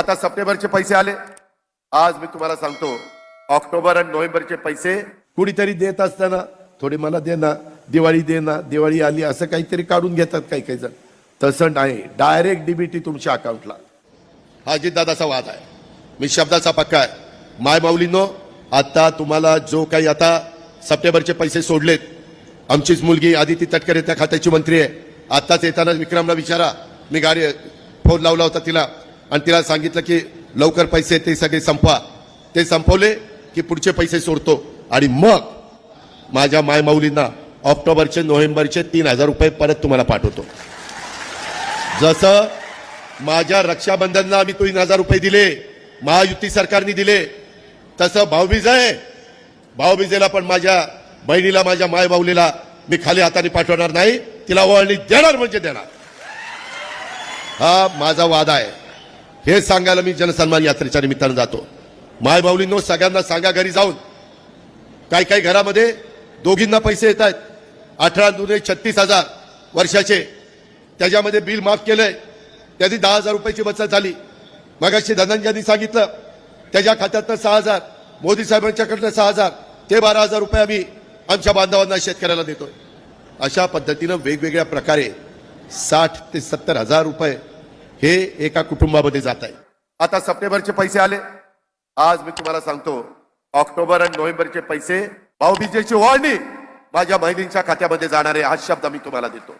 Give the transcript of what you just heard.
आता सप्टेंबरचे पैसे आले. आज मी तुम्हाला सांगतो ऑक्टोबर आणि नोव्हेंबरचे पैसे कुणीतरी देत असताना थोडे मला दे ना दिवाळी दे ना दिवाळी आली असं काहीतरी काढून घेतात काही काही जण. तसं नाही डायरेक्ट डीबीटी तुमच्या अकाउंटला हा दादाचा वाद आहे. मी शब्दाचा पक्का आहे. माय माऊलींनो आता तुम्हाला जो काही आता सप्टेंबरचे पैसे सोडलेत आमचीच मुलगी आदिती तटकरे त्या खात्याची मंत्री आहे. आत्ताच येताना विक्रमला विचारा. मी गाडी फोन लावला होता तिला. आणि तिला सांगितलं की लवकर पैसे ते सगळे संपवा. ते संपवले की पुढचे पैसे सोडतो. आणि मग माझ्या मायमाऊलींना ऑक्टोबरचे नोव्हेंबरचे तीन हजार रुपये परत तुम्हाला पाठवतो. जसं माझ्या रक्षाबंधनला आम्ही तीन हजार रुपये दिले महायुती सरकारने दिले तसं भाऊबीज आहे. भाऊबीजेला पण माझ्या बहिणीला माझ्या मायमाऊलीला मी खाली हाताने पाठवणार नाही. तिला ओळणी देणार म्हणजे देणार. हा माझा वादा आहे. हे सांगायला मी जनसन्मान यात्रेच्या निमित्तानं जातो. मायबाऊलींनो सगळ्यांना सांगा घरी जाऊन. काही काही घरामध्ये दोघींना पैसे येत आहेत. अठरा दुने छत्तीस हजार वर्षाचे. त्याच्यामध्ये बिल माफ केलंय. त्याची दहा हजार रुपयाची बचत झाली. मगाशी धनंजयांनी सांगितलं त्याच्या खात्यातनं सहा हजार मोदी साहेबांच्याकडनं सहा हजार ते बारा हजार रुपये आम्ही आमच्या बांधवांना शेतकऱ्याला देतोय. अशा पद्धतीनं वेगवेगळ्या प्रकारे साठ ते सत्तर हजार रुपये हे एका कुटुंबामध्ये जात आहे. आता सप्टेंबरचे पैसे आले. आज मी तुम्हाला सांगतो ऑक्टोबर आणि नोव्हेंबरचे पैसे भाऊबीजेची ओळणी माझ्या बहिणींच्या खात्यामध्ये जाणारे हा शब्द मी तुम्हाला देतो.